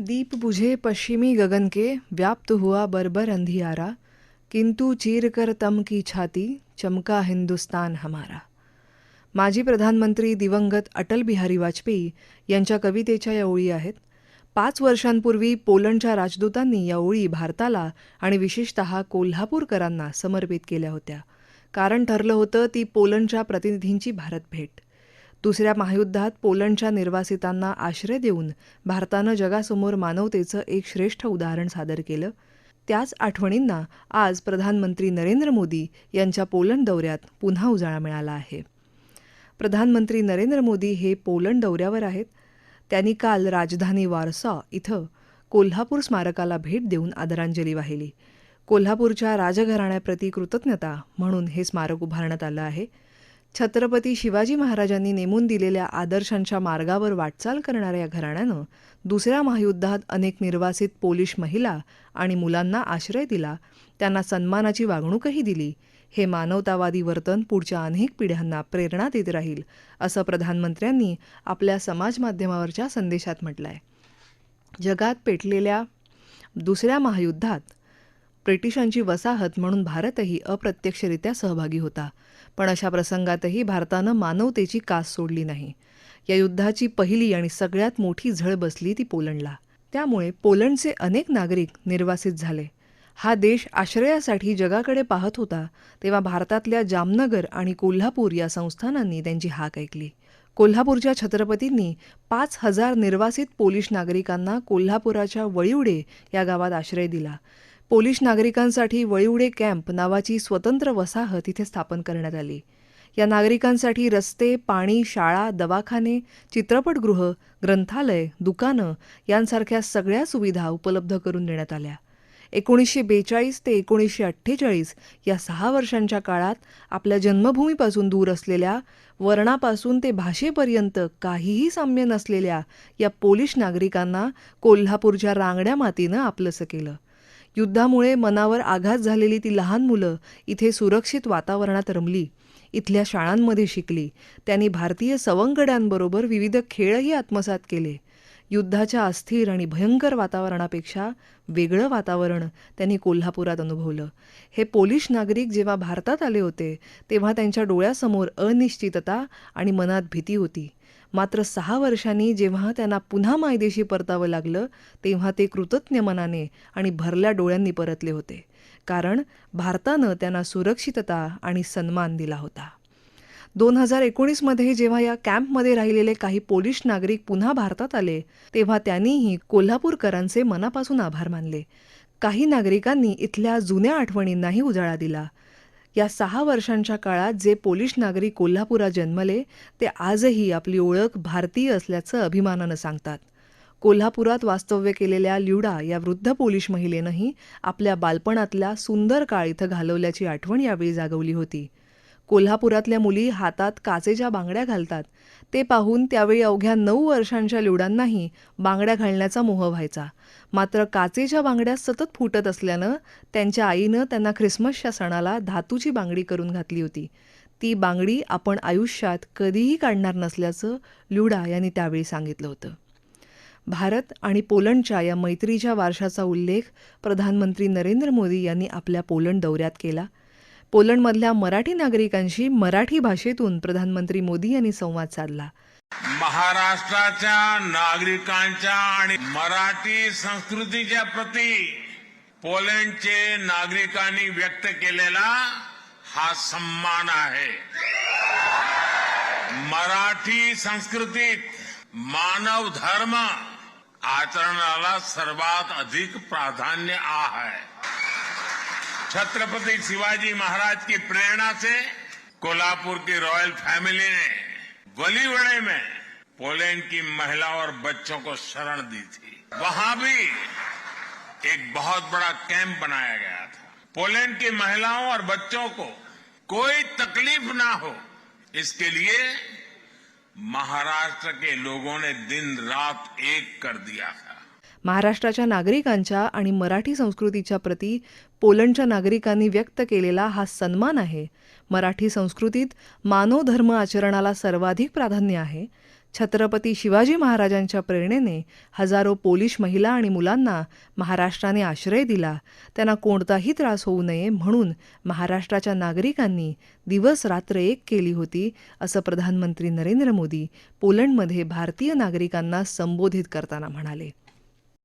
दीप बुझे पश्चिमी गगन के व्याप्त हुआ बर्बर अंधियारा। किंतु चीर कर तम की छाती चमका हिंदुस्तान हमारा। माजी प्रधानमंत्री दिवंगत अटल बिहारी वाजपेयी यांच्या कवितेच्या या ओळी आहेत. पाच वर्षांपूर्वी पोलंडच्या राजदूतांनी या ओळी भारताला आणि विशेषत कोल्हापूरकरांना समर्पित केल्या होत्या. कारण ठरलं होतं ती पोलंडच्या प्रतिनिधींची भारत भेट. दुसऱ्या महायुद्धात पोलंडच्या निर्वासितांना आश्रय देऊन भारतानं जगासमोर मानवतेचं एक श्रेष्ठ उदाहरण सादर केलं. त्याच आठवणींना आज प्रधानमंत्री नरेंद्र मोदी यांच्या पोलंड दौऱ्यात पुन्हा उजाळा मिळाला आहे. प्रधानमंत्री नरेंद्र मोदी हे पोलंड दौऱ्यावर आहेत. त्यांनी काल राजधानी वारसॉ इथं कोल्हापूर स्मारकाला भेट देऊन आदरांजली वाहिली. कोल्हापूरच्या राजघराण्याप्रती कृतज्ञता म्हणून हे स्मारक उभारण्यात आलं आहे. छत्रपती शिवाजी महाराजांनी नेमून दिलेल्या आदर्शांच्या मार्गावर वाटचाल करणाऱ्या या घराण्यानं दुसऱ्या महायुद्धात अनेक निर्वासित पोलिश महिला आणि मुलांना आश्रय दिला. त्यांना सन्मानाची वागणूकही दिली. हे मानवतावादी वर्तन पुढच्या अनेक पिढ्यांना प्रेरणा देत राहील असं प्रधानमंत्र्यांनी आपल्या समाजमाध्यमावरच्या संदेशात म्हटलं आहे जगात पेटलेल्या दुसऱ्या महायुद्धात ब्रिटिशांची वसाहत म्हणून भारतही अप्रत्यक्षरित्या सहभागी होता. पण अशा प्रसंगातही भारतानं मानवतेची कास सोडली नाही. या युद्धाची पहिली आणि सगळ्यात मोठी झळ बसली ती पोलंडला. त्यामुळे पोलंडचे अनेक नागरिक निर्वासित झाले. हा देश आश्रयासाठी जगाकडे पाहत होता तेव्हा भारतातल्या जामनगर आणि कोल्हापूर या संस्थानांनी त्यांची हाक ऐकली. कोल्हापूरच्या छत्रपतींनी पाच हजार निर्वासित पोलिश नागरिकांना कोल्हापुराच्या वळिवडे या गावात आश्रय दिला. पोलिश नागरिकांसाठी वळीवडे कॅम्प नावाची स्वतंत्र वसाहत इथे स्थापन करण्यात आली. या नागरिकांसाठी रस्ते पाणी शाळा दवाखाने चित्रपटगृह ग्रंथालय दुकानं यांसारख्या सगळ्या सुविधा उपलब्ध करून देण्यात आल्या. एकोणीसशे बेचाळीस ते एकोणीसशे अठ्ठेचाळीस या सहा वर्षांच्या काळात आपल्या जन्मभूमीपासून दूर असलेल्या वर्णापासून ते भाषेपर्यंत काहीही साम्य नसलेल्या या पोलिश नागरिकांना कोल्हापूरच्या रांगड्या मातीनं आपलंसं केलं. युद्धामुळे मनावर आघात झालेली ती लहान मुलं इथे सुरक्षित वातावरणात रमली. इथल्या शाळांमध्ये शिकली. त्यांनी भारतीय सवंगड्यांबरोबर विविध खेळही आत्मसात केले. युद्धाच्या अस्थिर आणि भयंकर वातावरणापेक्षा वेगळं वातावरण त्यांनी कोल्हापुरात अनुभवलं. हे पोलिश नागरिक जेव्हा भारतात आले होते तेव्हा त्यांच्या डोळ्यासमोर अनिश्चितता आणि मनात भीती होती. मात्र सहा वर्षांनी जेव्हा त्यांना पुन्हा मायदेशी परतावं लागलं तेव्हा ते कृतज्ञ मनाने आणि भरल्या डोळ्यांनी परतले होते कारण भारतानं त्यांना सुरक्षितता आणि सन्मान दिला होता. दोन हजार एकोणीसमध्ये जेव्हा या कॅम्पमध्ये राहिलेले काही पोलिश नागरिक पुन्हा भारतात आले तेव्हा त्यांनीही कोल्हापूरकरांचे मनापासून आभार मानले. काही नागरिकांनी इथल्या जुन्या आठवणींनाही उजाळा दिला. या सहा वर्षांच्या काळात जे पोलिश नागरिक कोल्हापुरात जन्मले ते आजही आपली ओळख भारतीय असल्याचं अभिमानानं सांगतात. कोल्हापुरात वास्तव्य केलेल्या ल्युडा या वृद्ध पोलिश महिलेनंही आपल्या बालपणातल्या सुंदर काळ इथं घालवल्याची आठवण यावेळी जागवली होती. कोल्हापुरातल्या मुली हातात काचेच्या बांगड्या घालतात. ते पाहून त्यावेळी अवघ्या नऊ वर्षांच्या लिवडांनाही बांगड्या घालण्याचा मोह व्हायचा. मात्र काचेच्या बांगड्या सतत फुटत असल्यानं त्यांच्या आईनं त्यांना ख्रिसमसच्या सणाला धातूची बांगडी करून घातली होती. ती बांगडी आपण आयुष्यात कधीही काढणार नसल्याचं ल्युडा यांनी त्यावेळी सांगितलं होतं. भारत आणि पोलंडच्या या मैत्रीच्या वारशाचा उल्लेख प्रधानमंत्री नरेंद्र मोदी यांनी आपल्या पोलंड दौऱ्यात केला. पोलंडमधल्या मराठी नागरिकांशी मराठी भाषेतून प्रधानमंत्री मोदी यांनी संवाद साधला. महाराष्ट्राच्या नागरिकांच्या आणि मराठी संस्कृतीच्या प्रती पोलंडचे नागरिकांनी व्यक्त केलेला हा सन्मान आहे. मराठी संस्कृतीत मानव धर्म आचरणाला सर्वात अधिक प्राधान्य आहे. छत्रपति शिवाजी महाराज की प्रेरणा से कोल्हापुर की रॉयल फैमिली ने वलीवड़े में पोलैंड की महिलाओं और बच्चों को शरण दी थी। वहाँ भी एक बहुत बड़ा कैंप बनाया गया था। पोलैंड की महिलाओं और बच्चों को कोई तकलीफ़ ना हो, इसके लिए महाराष्ट्र के लोगों ने दिन रात एक कर दिया था महाराष्ट्राच्या नागरिकांच्या आणि मराठी संस्कृतीच्या प्रती पोलंडच्या नागरिकांनी व्यक्त केलेला हा सन्मान आहे. मराठी संस्कृतीत मानव धर्म आचरणाला सर्वाधिक प्राधान्य आहे. छत्रपती शिवाजी महाराजांच्या प्रेरणेने हजारो पोलिश महिला आणि मुलांना महाराष्ट्राने आश्रय दिला. त्यांना कोणताही त्रास होऊ नये म्हणून महाराष्ट्राच्या नागरिकांनी दिवस रात्र एक केली होती असं प्रधानमंत्री नरेंद्र मोदी पोलंडमध्ये भारतीय नागरिकांना संबोधित करताना म्हणाले.